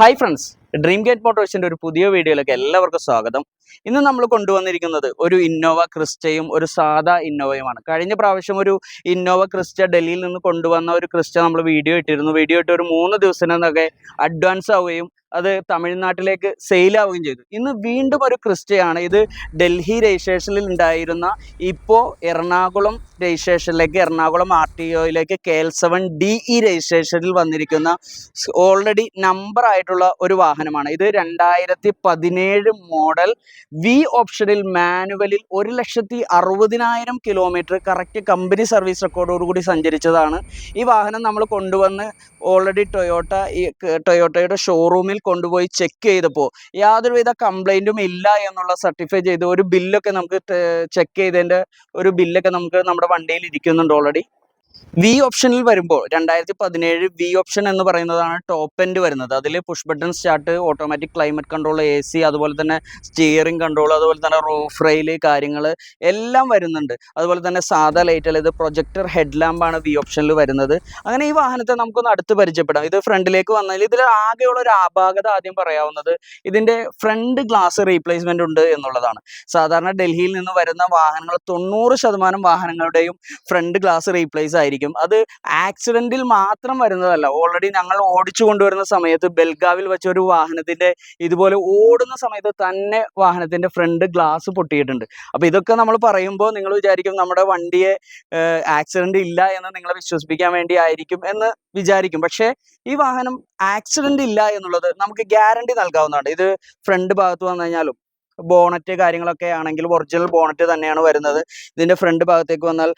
Hi friends dream gate മോട്ടോഴ്സിന്റെ ഒരു പുതിയ വീഡിയോയിലേക്ക് എല്ലാവർക്കും സ്വാഗതം. ഇന്ന് നമ്മൾ കൊണ്ടുവന്നിരിക്കുന്നത് ഒരു ഇന്നോവ ക്രിസ്റ്റയും ഒരു സാധാ ഇന്നോവയുമാണ് കഴിഞ്ഞ പ്രാവശ്യം ഒരു ഇന്നോവ ക്രിസ്റ്റ ഡൽഹിയിൽ നിന്ന് കൊണ്ടുവന്ന ഒരു ക്രിസ്റ്റ നമ്മൾ വീഡിയോ ഇട്ടിരുന്നു. വീഡിയോ ഇട്ട് ഒരു മൂന്ന് ദിവസത്തിനൊക്കെ അഡ്വാൻസ് ആവുകയും അത് തമിഴ്നാട്ടിലേക്ക് സെയിലാവുകയും ചെയ്തു. ഇന്ന് വീണ്ടും ഒരു ക്രിസ്റ്റയാണ് ഇത് ഡൽഹി രജിസ്ട്രേഷനിൽ ഉണ്ടായിരുന്ന ഇപ്പോൾ എറണാകുളം രജിസ്ട്രേഷനിലേക്ക് Ernakulam R T ഒയിലേക്ക് K L seven D E രജിസ്ട്രേഷനിൽ വന്നിരിക്കുന്ന ഓൾറെഡി നമ്പർ ആയിട്ടുള്ള ഒരു വാഹനമാണ്. ഇത് രണ്ടായിരത്തി പതിനേഴ് മോഡൽ വി ഓപ്ഷനിൽ മാനുവലിൽ ഒരു ലക്ഷത്തി അറുപതിനായിരം കിലോമീറ്റർ കറക്റ്റ് കമ്പനി സർവീസ് റെക്കോർഡോടുകൂടി സഞ്ചരിച്ചതാണ്. ഈ വാഹനം നമ്മൾ കൊണ്ടുവന്ന് ഓൾറെഡി ടൊയോട്ട ഈ ടൊയോട്ടയുടെ ഷോറൂമിൽ കൊണ്ടുപോയി ചെക്ക് ചെയ്തപ്പോൾ യാതൊരുവിധ കംപ്ലൈന്റും ഇല്ല എന്നുള്ള സർട്ടിഫൈ ചെയ്ത് ഒരു ബില്ലൊക്കെ നമുക്ക് ചെക്ക് ചെയ്തതിന്റെ ഒരു ബില്ലൊക്കെ നമുക്ക് നമ്മുടെ വണ്ടിയിൽ ഇരിക്കുന്നുണ്ട് ഓൾറെഡി വി ഓപ്ഷനിൽ വരുമ്പോൾ രണ്ടായിരത്തി പതിനേഴ് വി ഓപ്ഷൻ എന്ന് പറയുന്നതാണ് ടോപ്പ് എൻഡ് വരുന്നത്. അതിൽ push button start automatic climate control A C അതുപോലെ തന്നെ സ്റ്റിയറിംഗ് കൺട്രോൾ അതുപോലെ തന്നെ റൂഫ് റെയിൽ കാര്യങ്ങൾ എല്ലാം വരുന്നുണ്ട്. അതുപോലെ തന്നെ സാധാ ലൈറ്റ് ഇത് പ്രൊജക്ടർ ഹെഡ് ലാമ്പാണ് വി ഓപ്ഷനിൽ വരുന്നത്. അങ്ങനെ ഈ വാഹനത്തെ നമുക്കൊന്ന് അടുത്ത് പരിചയപ്പെടാം. ഇത് ഫ്രണ്ടിലേക്ക് വന്നാൽ ഇതിൽ ആകെയുള്ള ഒരു അപാകത ആദ്യം പറയാവുന്നത് ഇതിന്റെ ഫ്രണ്ട് ഗ്ലാസ് റീപ്ലേസ്മെന്റ് ഉണ്ട് എന്നുള്ളതാണ്. സാധാരണ ഡൽഹിയിൽ നിന്ന് വരുന്ന വാഹനങ്ങൾ തൊണ്ണൂറ് ശതമാനം വാഹനങ്ങളുടെയും ഫ്രണ്ട് ഗ്ലാസ് റീപ്ലേസ് ആയിരിക്കും അത് ആക്സിഡന്റിൽ മാത്രം വരുന്നതല്ല. ഓൾറെഡി ഞങ്ങൾ ഓടിച്ചു കൊണ്ടുവരുന്ന സമയത്ത് ബെൽഗാവിൽ വെച്ച ഒരു വാഹനത്തിന്റെ ഇതുപോലെ ഓടുന്ന സമയത്ത് തന്നെ വാഹനത്തിന്റെ ഫ്രണ്ട് ഗ്ലാസ് പൊട്ടിയിട്ടുണ്ട്. അപ്പൊ ഇതൊക്കെ നമ്മൾ പറയുമ്പോൾ നിങ്ങൾ വിചാരിക്കും നമ്മുടെ വണ്ടിയെ ആക്സിഡന്റ് ഇല്ല എന്ന് നിങ്ങളെ വിശ്വസിപ്പിക്കാൻ വേണ്ടി ആയിരിക്കും എന്ന് വിചാരിക്കും. പക്ഷേ ഈ വാഹനം ആക്സിഡന്റ് ഇല്ല എന്നുള്ളത് നമുക്ക് ഗ്യാരണ്ടി നൽകാവുന്നതാണ്. ഇത് ഫ്രണ്ട് ഭാഗത്ത് വന്നു കഴിഞ്ഞാലും. ബോണറ്റ് കാര്യങ്ങളൊക്കെ ആണെങ്കിൽ ഒറിജിനൽ ബോണറ്റ് തന്നെയാണ് വരുന്നത്. ഇതിന്റെ ഫ്രണ്ട് ഭാഗത്തേക്ക് വന്നാൽ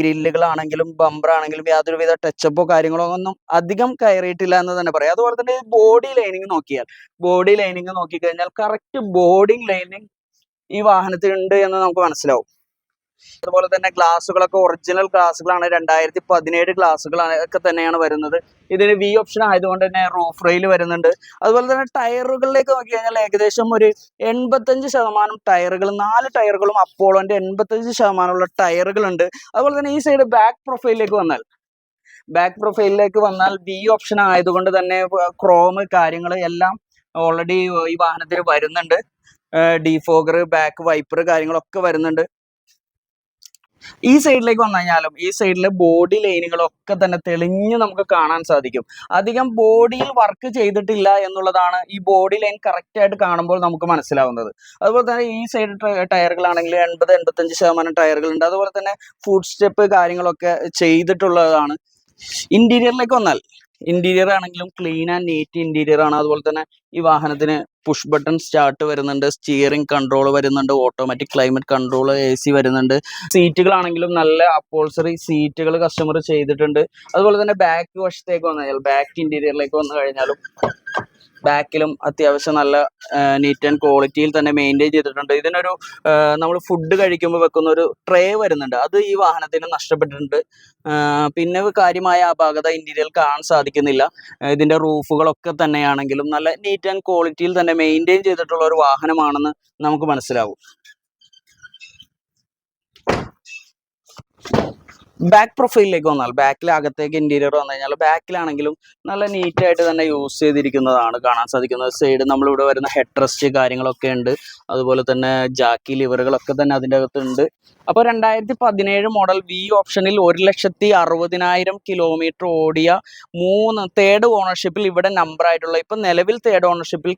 ഗ്രില്ലുകളാണെങ്കിലും ബമ്പർ ആണെങ്കിലും യാതൊരുവിധ ടച്ചപ്പോ കാര്യങ്ങളോ ഒന്നും അധികം കയറിയിട്ടില്ല എന്ന് തന്നെ പറയാം. അതുപോലെ തന്നെ ബോഡി ലൈനിങ് നോക്കിയാൽ ബോഡി ലൈനിങ് നോക്കിക്കഴിഞ്ഞാൽ കറക്റ്റ് ബോഡി ലൈനിങ് ഈ വാഹനത്തിനുണ്ട് എന്ന് നമുക്ക് മനസ്സിലാവും. അതുപോലെ തന്നെ ഗ്ലാസ്സുകളൊക്കെ ഒറിജിനൽ ഗ്ലാസ്സുകളാണ് രണ്ടായിരത്തി പതിനേഴ് ഗ്ലാസുകളാണ് ഒക്കെ തന്നെയാണ് വരുന്നത്. ഇതിന് വി ഓപ്ഷൻ ആയതുകൊണ്ട് തന്നെ റൂഫ് റെയിൽ വരുന്നുണ്ട്. അതുപോലെ തന്നെ ടയറുകളിലേക്ക് നോക്കി കഴിഞ്ഞാൽ ഏകദേശം ഒരു എൺപത്തഞ്ച് ശതമാനം ടയറുകൾ നാല് ടയറുകളും അപ്പോളോന്റെ എൺപത്തഞ്ച് ശതമാനമുള്ള ടയറുകളുണ്ട്. അതുപോലെ തന്നെ ഈ സൈഡ് ബാക്ക് പ്രൊഫൈലിലേക്ക് വന്നാൽ ബാക്ക് പ്രൊഫൈലിലേക്ക് വന്നാൽ ബി ഓപ്ഷൻ ആയതുകൊണ്ട് തന്നെ ക്രോം കാര്യങ്ങൾ എല്ലാം ഓൾറെഡി ഈ വാഹനത്തിൽ വരുന്നുണ്ട്. ഡിഫോഗർ ബാക്ക് വൈപ്പർ കാര്യങ്ങളൊക്കെ വരുന്നുണ്ട്. ഈ സൈഡിലേക്ക് വന്നു കഴിഞ്ഞാലും ഈ സൈഡിലെ ബോഡി ലൈനുകളൊക്കെ തന്നെ തെളിഞ്ഞ് നമുക്ക് കാണാൻ സാധിക്കും. അധികം ബോഡിയിൽ വർക്ക് ചെയ്തിട്ടില്ല എന്നുള്ളതാണ് ഈ ബോഡി ലൈൻ കറക്റ്റ് ആയിട്ട് കാണുമ്പോൾ നമുക്ക് മനസ്സിലാവുന്നത്. അതുപോലെ തന്നെ ഈ സൈഡ് ടയറുകളാണെങ്കിൽ എൺപത് എൺപത്തഞ്ച് ശതമാനം ടയറുകളുണ്ട്. അതുപോലെ തന്നെ ഫുഡ് സ്റ്റെപ്പ് കാര്യങ്ങളൊക്കെ ചെയ്തിട്ടുള്ളതാണ്. ഇന്റീരിയറിലേക്ക് വന്നാൽ ഇന്റീരിയർ ആണെങ്കിലും ക്ലീൻ ആൻഡ് നീറ്റ് ഇന്റീരിയർ ആണ്. അതുപോലെ തന്നെ ഈ വാഹനത്തിന് പുഷ് ബട്ടൺ സ്റ്റാർട്ട് വരുന്നുണ്ട് സ്റ്റിയറിംഗ് കൺട്രോൾ വരുന്നുണ്ട് automatic climate control A C വരുന്നുണ്ട്. സീറ്റുകളാണെങ്കിലും നല്ല അപ്പോൾസറി സീറ്റുകൾ കസ്റ്റമർ ചെയ്തിട്ടുണ്ട്. അതുപോലെ തന്നെ ബാക്ക് വശത്തേക്ക് വന്നു കഴിഞ്ഞാൽ ബാക്ക് ഇന്റീരിയറിലേക്ക് വന്നു കഴിഞ്ഞാലും ബാക്കിലും അത്യാവശ്യം നല്ല നീറ്റ് ആൻഡ് ക്വാളിറ്റിയിൽ തന്നെ മെയിന്റെയിൻ ചെയ്തിട്ടുണ്ട്. ഇതിനൊരു നമ്മൾ ഫുഡ് കഴിക്കുമ്പോൾ വെക്കുന്ന ഒരു ട്രേ വരുന്നുണ്ട്. അത് ഈ വാഹനത്തിന് നഷ്ടപ്പെട്ടിട്ടുണ്ട്. പിന്നെ കാര്യമായ അപാകത ഇന്റീരിയൽ കാണാൻ സാധിക്കുന്നില്ല. ഇതിന്റെ റൂഫുകളൊക്കെ തന്നെയാണെങ്കിലും നല്ല നീറ്റ് ആൻഡ് ക്വാളിറ്റിയിൽ തന്നെ മെയിന്റെയിൻ ചെയ്തിട്ടുള്ള ഒരു വാഹനമാണെന്ന് നമുക്ക് മനസ്സിലാവും. ബാക്ക് പ്രൊഫൈലിലേക്ക് വന്നാൽ ബാക്കിൽ അകത്തേക്ക് ഇന്റീരിയർ വന്നു കഴിഞ്ഞാൽ ബാക്കിലാണെങ്കിലും നല്ല നീറ്റ് ആയിട്ട് തന്നെ യൂസ് ചെയ്തിരിക്കുന്നതാണ് കാണാൻ സാധിക്കുന്നത്. സൈഡ് നമ്മളിവിടെ വരുന്ന ഹെഡ് റെസ്റ്റ് കാര്യങ്ങളൊക്കെ ഉണ്ട്. അതുപോലെ തന്നെ ജാക്കി ലിവറുകളൊക്കെ തന്നെ അതിന്റെ അകത്തുണ്ട്. അപ്പോൾ രണ്ടായിരത്തി പതിനേഴ് മോഡൽ വി ഓപ്ഷനിൽ ഒരു ലക്ഷത്തി അറുപതിനായിരം കിലോമീറ്റർ ഓടിയ മൂന്ന് തേർഡ് ഓണർഷിപ്പിൽ ഇവിടെ നമ്പർ ആയിട്ടുള്ള ഇപ്പം നിലവിൽ തേർഡ് ഓണർഷിപ്പിൽ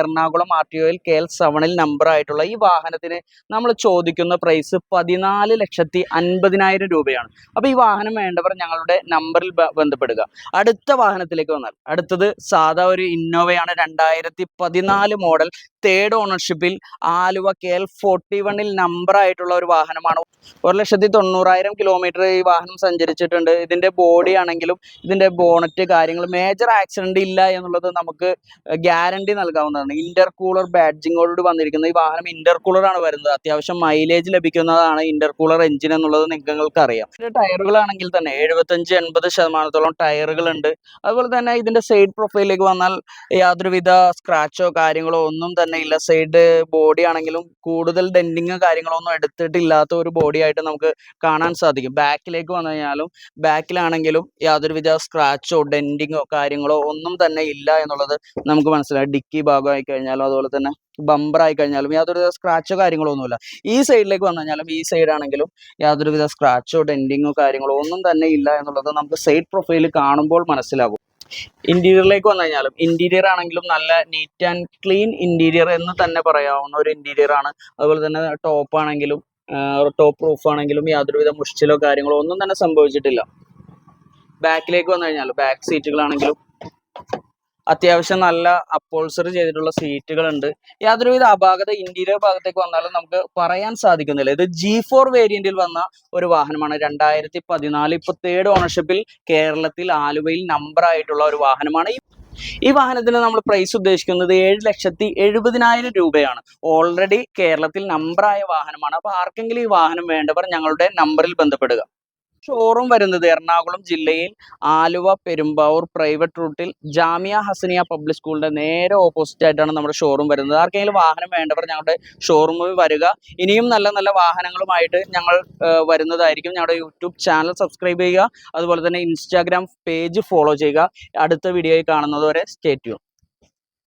എറണാകുളം ആർ ടി ഒയിൽ കെ എൽ സെവനിൽ നമ്പർ ആയിട്ടുള്ള ഈ വാഹനത്തിന് നമ്മൾ ചോദിക്കുന്ന പ്രൈസ് പതിനാല് ലക്ഷത്തി അൻപതിനായിരം രൂപയാണ്. അപ്പോൾ ഈ വാഹനം വേണ്ടവർ ഞങ്ങളുടെ നമ്പറിൽ ബന്ധപ്പെടുക. അടുത്ത വാഹനത്തിലേക്ക് വന്നാൽ അടുത്തത് സാധാ ഒരു ഇന്നോവയാണ് രണ്ടായിരത്തി പതിനാല് മോഡൽ തേർഡ് ഓണർഷിപ്പിൽ ആലുവ കെ എൽ ഫോർട്ടി വണ്ണിൽ നമ്പർ ആയിട്ടുള്ള ഒരു വാഹനമാണ്. ഒരു ലക്ഷത്തി തൊണ്ണൂറായിരം കിലോമീറ്റർ ഈ വാഹനം സഞ്ചരിച്ചിട്ടുണ്ട്. ഇതിന്റെ ബോഡി ആണെങ്കിലും ഇതിന്റെ ബോണറ്റ് കാര്യങ്ങൾ മേജർ ആക്സിഡന്റ് ഇല്ല എന്നുള്ളത് നമുക്ക് ഗ്യാരണ്ടി നൽകാവുന്നതാണ്. ഇന്റർ കൂളർ ബാഡ്ജിങ്ങോട് വന്നിരിക്കുന്നത് ഈ വാഹനം കൂളർ ആണ് വരുന്നത്. അത്യാവശ്യം മൈലേജ് ലഭിക്കുന്നതാണ് ഇന്റർ കൂളർ എഞ്ചിൻ എന്നുള്ളത് നിങ്ങൾക്ക് അറിയാം ടയറുകളാണെങ്കിൽ തന്നെ എഴുപത്തഞ്ച് എൺപത് ശതമാനത്തോളം ടയറുകളുണ്ട് അതുപോലെ തന്നെ ഇതിന്റെ സൈഡ് പ്രൊഫൈലിലേക്ക് വന്നാൽ യാതൊരുവിധ സ്ക്രാച്ചോ കാര്യങ്ങളോ ഒന്നും തന്നെ തന്നെ ഇല്ല. സൈഡ് ബോഡി ആണെങ്കിലും കൂടുതൽ ഡെൻഡിങ് കാര്യങ്ങളൊന്നും എടുത്തിട്ടില്ലാത്ത ഒരു ബോഡി ആയിട്ട് നമുക്ക് കാണാൻ സാധിക്കും. ബാക്കിലേക്ക് വന്നു കഴിഞ്ഞാലും ബാക്കിലാണെങ്കിലും യാതൊരുവിധ സ്ക്രാച്ചോ ഡെൻഡിങ്ങോ കാര്യങ്ങളോ ഒന്നും തന്നെ ഇല്ല എന്നുള്ളത് നമുക്ക് മനസ്സിലായി. ഡിക്കി ഭാഗമായി കഴിഞ്ഞാലും അതുപോലെ തന്നെ ബമ്പർ ആയി കഴിഞ്ഞാലും യാതൊരുവിധ സ്ക്രാച്ചോ കാര്യങ്ങളോ ഒന്നുമില്ല. ഈ സൈഡിലേക്ക് വന്നു കഴിഞ്ഞാലും ഈ സൈഡ് ആണെങ്കിലും യാതൊരുവിധ സ്ക്രാച്ചോ ഡെൻഡിങ്ങോ കാര്യങ്ങളോ ഒന്നും തന്നെ ഇല്ല എന്നുള്ളത് നമുക്ക് സൈഡ് പ്രൊഫൈൽ കാണുമ്പോൾ മനസ്സിലാകും. ഇന്റീരിയറിലേക്ക് വന്നു കഴിഞ്ഞാലും ഇന്റീരിയർ ആണെങ്കിലും നല്ല നീറ്റ് ആൻഡ് ക്ലീൻ ഇന്റീരിയർ എന്ന് തന്നെ പറയാവുന്ന ഒരു ഇന്റീരിയർ ആണ്. അതുപോലെ തന്നെ ടോപ്പ് ആണെങ്കിലും ടോപ്പ് പ്രൂഫ് ആണെങ്കിലും യാതൊരുവിധ മുഷിച്ചിലോ കാര്യങ്ങളോ ഒന്നും തന്നെ സംഭവിച്ചിട്ടില്ല. ബാക്കിലേക്ക് വന്നു കഴിഞ്ഞാൽ ബാക്ക് സീറ്റുകളാണെങ്കിലും അത്യാവശ്യം നല്ല അപ്പോൾസർ ചെയ്തിട്ടുള്ള സീറ്റുകൾ ഉണ്ട് യാതൊരുവിധ അപാകത ഇന്റീരിയർ ഭാഗത്തേക്ക് വന്നാലും നമുക്ക് പറയാൻ സാധിക്കുന്നില്ല. ഇത് ജി ഫോർ വേരിയന്റിൽ വന്ന ഒരു വാഹനമാണ്. രണ്ടായിരത്തി പതിനാല് ഇപ്പൊ തേർഡ് ഓണർഷിപ്പിൽ കേരളത്തിൽ ആലുവയിൽ നമ്പർ ആയിട്ടുള്ള ഒരു വാഹനമാണ്. ഈ വാഹനത്തിന് നമ്മൾ പ്രൈസ് ഉദ്ദേശിക്കുന്നത് ഏഴ് ലക്ഷത്തി എഴുപതിനായിരം രൂപയാണ്. ഓൾറെഡി കേരളത്തിൽ നമ്പറായ വാഹനമാണ്. അപ്പോൾ ആർക്കെങ്കിലും ഈ വാഹനം വേണ്ടവർ ഞങ്ങളുടെ നമ്പറിൽ ബന്ധപ്പെടുക. ഷോറൂം വരുന്നത്. എറണാകുളം ജില്ലയിൽ ആലുവ പെരുമ്പാവൂർ പ്രൈവറ്റ് റൂട്ടിൽ ജാമിയ ഹസനിയ പബ്ലിക് സ്കൂളിന്റെ നേരെ ഓപ്പോസിറ്റ് ആയിട്ടാണ് നമ്മുടെ ഷോറൂം വരുന്നത്. ആർക്കെങ്കിലും വാഹനം വേണ്ടവർ ഞങ്ങളുടെ ഷോറൂമിൽ വരിക. ഇനിയും നല്ല നല്ല വാഹനങ്ങളുമായിട്ട് ഞങ്ങൾ വരുന്നതായിരിക്കും. ഞങ്ങളുടെ യൂട്യൂബ് ചാനൽ സബ്സ്ക്രൈബ് ചെയ്യുക. അതുപോലെ തന്നെ ഇൻസ്റ്റാഗ്രാം പേജ് ഫോളോ ചെയ്യുക. അടുത്ത വീഡിയോയിൽ കാണുന്നതുവരെ സ്റ്റേറ്റ്യൂ